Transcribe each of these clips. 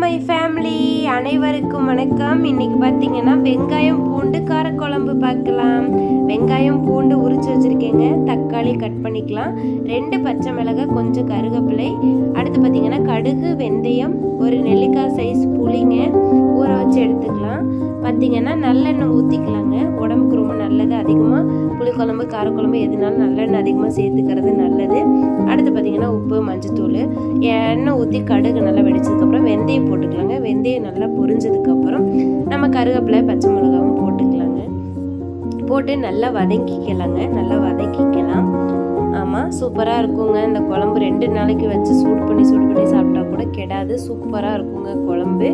My family அனைவருக்கும் வணக்கம். இன்னைக்கு பார்த்தீங்கன்னா வெங்காயம் பூண்டு காரக்குழம்பு பார்க்கலாம். வெங்காயம் பூண்டு உரிச்சு வச்சுருக்கேங்க. தக்காளி கட் பண்ணிக்கலாம். ரெண்டு பச்சை மிளகாய் கொஞ்சம் கருவேப்பிலை அடுத்து பார்த்தீங்கன்னா கடுகு வெந்தயம் ஒரு நெல்லிக்காய் சைஸ் புளிங்க. ஊற எடுத்துக்கலாம். பார்த்தீங்கன்னா நல்லெண்ணெய் ஊற்றிக்கலாங்க உடம்புக்கு ரொம்ப நல்லது அதிகமாக புளிக்குழம்பு காரக்குழம்பு எதுனாலும் நல்லெண்ணெய் அதிகமாக சேர்த்துக்கிறது நல்லது. அடுத்து பார்த்தீங்கன்னா உப்பு மஞ்சத்தூள். எண்ணெய் ஊற்றி கடுகு நல்லா வெடிச்சதுக்கப்புறம் வெந்தயம் போட்டுக்கலாங்க. வெந்தயம் நல்லா பொரிஞ்சதுக்கப்புறம் நம்ம கருவேப்பிலை பச்சை மிளகாவும் போட்டுக்கலாங்க. போட்டு நல்லா வதக்கிக்கலாங்க நல்லா வதக்கிக்கலாம் ஆமாம் சூப்பராக இருக்குங்க. இந்த குழம்பு ரெண்டு நாளைக்கு வச்சு சூடு பண்ணி சூடு பண்ணி சாப்பிட்டா கூட கெடாது. சூப்பராக இருக்குங்க குழம்பு.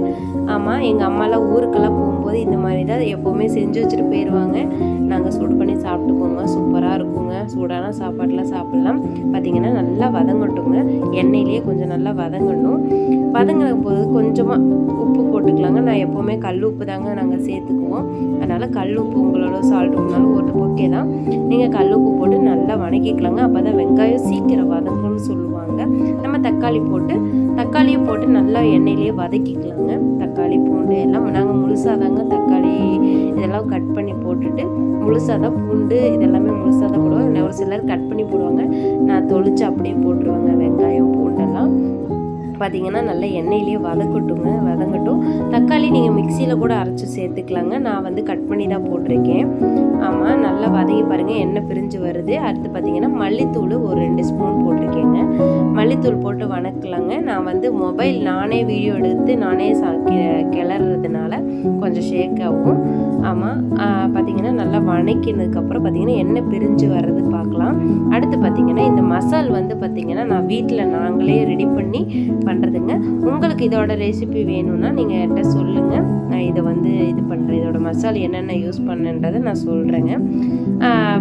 ஆமாம் எங்கள் அம்மாலாம் ஊருக்கெல்லாம் போகும்போது இந்த மாதிரி தான் எப்போவுமே செஞ்சு வச்சுட்டு போயிடுவாங்க நாங்கள் சூடு பண்ணி சாப்பிட்டுக்கோங்க சூப்பராக இருக்குங்க. சூடான சாப்பாடெலாம் சாப்பிட்லாம். பார்த்தீங்கன்னா நல்லா வதங்கட்டுங்க. எண்ணெயிலேயே கொஞ்சம் நல்லா வதங்கணும். வதங்கின போது கொஞ்சமாக உப்பு போட்டுக்கலாங்க. நான் எப்போவுமே கல் உப்பு தாங்க நாங்கள் சேர்த்துக்குவோம். அதனால் கல் உப்பு உங்களோட சால்ட் உங்களால் போட்டு ஓகே தான். நீங்கள் கல் உப்பு போட்டு நல்லா வணக்கிக்கலாங்க. அப்போ தான் வெங்காயம் சீக்கிரம் வதங்கும்னு சொல்லுவாங்க. நம்ம தக்காளி போட்டு தக்காளியும் போட்டு நல்லா எண்ணெயிலேயே வதக்கிக்கலாங்க. தக்காளி பூண்டு எல்லாம் நாங்கள் முழுசாக தாங்க தக்காளி இதெல்லாம் கட் பண்ணி போட்டுட்டு முழுசாக தான் பூண்டு இதெல்லாமே முழுசாக தான் போடுவோம். ஒரு சிலர் கட் பண்ணி போடுவாங்க. நான் தொளிச்சு அப்படியே போட்டுருவாங்க வெங்காயம் பூண்டெல்லாம். பார்த்தீங்கன்னா நல்லா எண்ணெயிலேயே வதக்கட்டுங்க வதங்கட்டும். தக்காளி நீங்கள் மிக்சியில் கூட அரைச்சி சேர்த்துக்கலாங்க. நான் வந்து கட் பண்ணி தான் போட்டிருக்கேன். ஆமாம் நல்லா வதங்கி பாருங்கள் எண்ணெய் பிரிஞ்சு வருது. அடுத்து பார்த்தீங்கன்னா மல்லித்தூள் ஒரு ரெண்டு ஸ்பூன் போட்டிருக்கேங்க. மல்லித்தூள் போட்டு வணக்கலாங்க. நான் வந்து மொபைல் நானே வீடியோ எடுத்து நானே சா கிளறதுனால கொஞ்சம் ஷேக் ஆகும். ஆமாம் பார்த்தீங்கன்னா நல்லா வணக்கினதுக்கப்புறம் பார்த்தீங்கன்னா எண்ணெய் பிரிஞ்சு வர்றது பார்க்கலாம் அடுத்து பார்த்தீங்கன்னா இந்த மசால் வந்து பார்த்தீங்கன்னா நான் வீட்டில் நாங்களே ரெடி பண்ணி பண்ணுறதுங்க உங்களுக்கு இதோட ரெசிபி வேணும்னா நீங்கள் என்கிட்ட சொல்லுங்கள் நான் இதை வந்து இது பண்ணுறேன் இதோட மசால் என்னென்ன யூஸ் பண்ணுன்றதை நான் சொல்கிறேங்க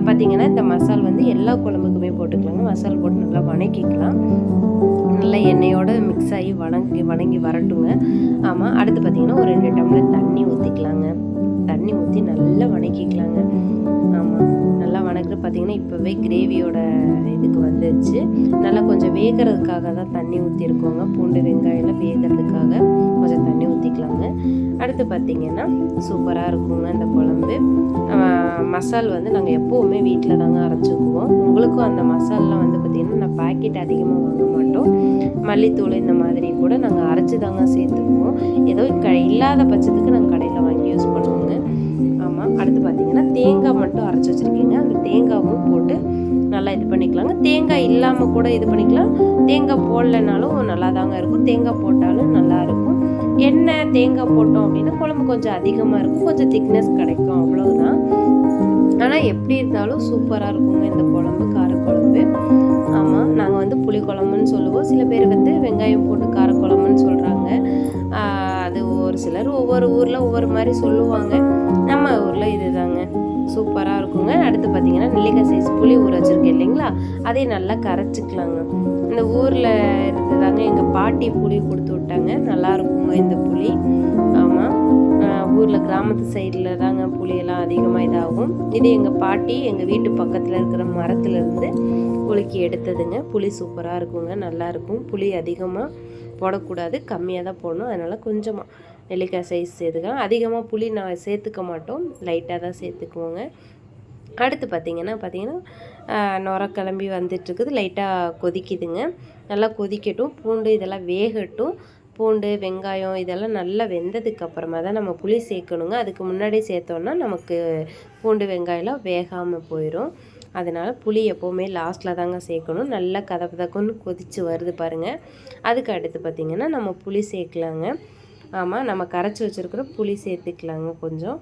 பார்த்தீங்கன்னா இந்த மசால் வந்து எல்லா குழம்புக்குமே போட்டுக்கலாங்க. மசால் போட்டு நல்லா வணக்கிக்கலாம். நல்லா எண்ணெயோடு மிக்ஸ் ஆகி வணங்கி வணங்கி வரட்டுங்க. ஆமாம் அடுத்து பார்த்திங்கன்னா ஒரு ரெண்டு டம்ளர் தண்ணி ஊற்றிக்கலாங்க தண்ணி ஊற்றி நல்லா வணக்கிக்கலாங்க. ஆமாம் பார்த்திங்கன்னா இப்போவே கிரேவியோட இதுக்கு வந்துருச்சு. நல்லா கொஞ்சம் வேகிறதுக்காக தான் தண்ணி ஊற்றிருக்கோங்க பூண்டு வெங்காயம்லாம் வேகிறதுக்காக கொஞ்சம் தண்ணி ஊற்றிக்கலாங்க அடுத்து பார்த்திங்கன்னா சூப்பராக இருக்குங்க அந்த குழம்பு. மசால் வந்து நாங்கள் எப்போவுமே வீட்டில் தாங்க அரைச்சிக்குவோம். உங்களுக்கும் அந்த மசாலெலாம் வந்து பார்த்திங்கன்னா நான் பாக்கெட் அதிகமாக வாங்க மாட்டோம். மல்லித்தூள் இந்த மாதிரி கூட நாங்கள் அரைச்சி தாங்க சேர்த்துக்குவோம். ஏதோ க இல்லாத பட்சத்துக்கு நாங்கள் கடையில் வாங்கி யூஸ் பண்ணுவோங்க. அடுத்து பார்த்திங்கன்னா தேங்காய் மட்டும் அரைச்சி வச்சுருக்கீங்க. அந்த தேங்காவும் போட்டு நல்லா இது பண்ணிக்கலாங்க. தேங்காய் இல்லாமல் கூட இது பண்ணிக்கலாம். தேங்காய் போடலைனாலும் நல்லா தாங்க இருக்கும். தேங்காய் போட்டாலும் நல்லாயிருக்கும் எண்ணெய் தேங்காய் போட்டோம் அப்படின்னா குழம்பு கொஞ்சம் அதிகமாக இருக்கும். கொஞ்சம் திக்னஸ் கிடைக்கும். அவ்வளோதான் ஆனால் எப்படி இருந்தாலும் சூப்பராக இருக்குங்க இந்த குழம்பு. காரக்குழம்பு. எல்லாரும் ஒவ்வொரு ஊரில் ஒவ்வொரு மாதிரி சொல்லுவாங்க. நம்ம ஊரில் இது தாங்க சூப்பராக இருக்குங்க. அடுத்து பார்த்தீங்கன்னா நெல்லிக்காய் சைஸ் புளி ஊற வச்சுருக்கேன் இல்லைங்களா? அதையும் நல்லா கரைச்சிக்கலாங்க. இந்த ஊரில் இருந்ததாங்க எங்கள் பாட்டி புளி கொடுத்து விட்டாங்க. நல்லா இருக்குங்க இந்த புளி. ஆமாம் ஊரில் கிராமத்து சைடில் தாங்க புளியெல்லாம் அதிகமாக இதாகும். இது எங்கள் பாட்டி எங்கள் வீட்டு பக்கத்தில் இருக்கிற மரத்துலேருந்து குலுக்கி எடுத்ததுங்க. புளி சூப்பராக இருக்குங்க. நல்லாயிருக்கும் புளி அதிகமாக போடக்கூடாது. கம்மியாக தான் போடணும். அதனால் கொஞ்சமாக நெல்லிக்காய் சைஸ் சேர்த்துக்கலாம் அதிகமாக புளி நான் சேர்த்துக்க மாட்டோம். லைட்டாக தான் சேர்த்துக்குவோங்க. அடுத்து பார்த்திங்கன்னா பார்த்திங்கன்னா நுர கிளம்பி வந்துட்டுருக்குது. லைட்டாக கொதிக்குதுங்க. நல்லா கொதிக்கட்டும். பூண்டு இதெல்லாம் வேகட்டும். பூண்டு வெங்காயம் இதெல்லாம் நல்லா வெந்ததுக்கு அப்புறமா தான் நம்ம புளி சேர்க்கணுங்க. அதுக்கு முன்னாடி சேர்த்தோன்னா நமக்கு பூண்டு வெங்காயம்லாம் வேகாமல் போயிடும் அதனால் புளி எப்போவுமே லாஸ்ட்டில் தாங்க சேர்க்கணும். நல்லா கதப்பதக்குன்னு கொதித்து வருது பாருங்கள் அதுக்கு அடுத்து பார்த்திங்கன்னா நம்ம புளி சேர்க்கலாங்க. ஆமாம் நம்ம கரைச்சி வச்சுருக்கிற புளி சேர்த்துக்கலாங்க கொஞ்சம்.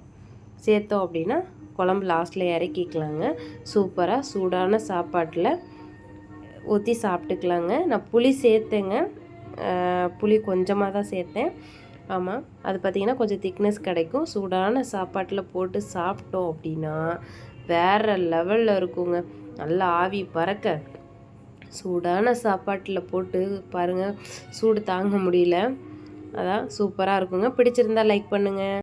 சேர்த்தோம் அப்படின்னா குழம்பு லாஸ்ட்டில் இறக்கிக்கலாங்க. சூப்பராக சூடான சாப்பாட்டில் ஊற்றி சாப்பிட்டுக்கலாங்க. நான் புளி சேர்த்தேங்க. புளி கொஞ்சமாக தான் சேர்த்தேன். ஆமாம் அது பார்த்திங்கன்னா கொஞ்சம் திக்னஸ் கிடைக்கும். சூடான சாப்பாட்டில் போட்டு சாப்பிட்டோம் அப்படின்னா வேறு லெவலில் இருக்குங்க. நல்லா ஆவி பறக்க. சூடான சாப்பாட்டில் போட்டு பாருங்கள் சூடு தாங்க முடியல. அதான் சூப்பராக இருக்குங்க. பிடிச்சிருந்தா லைக் பண்ணுங்கள்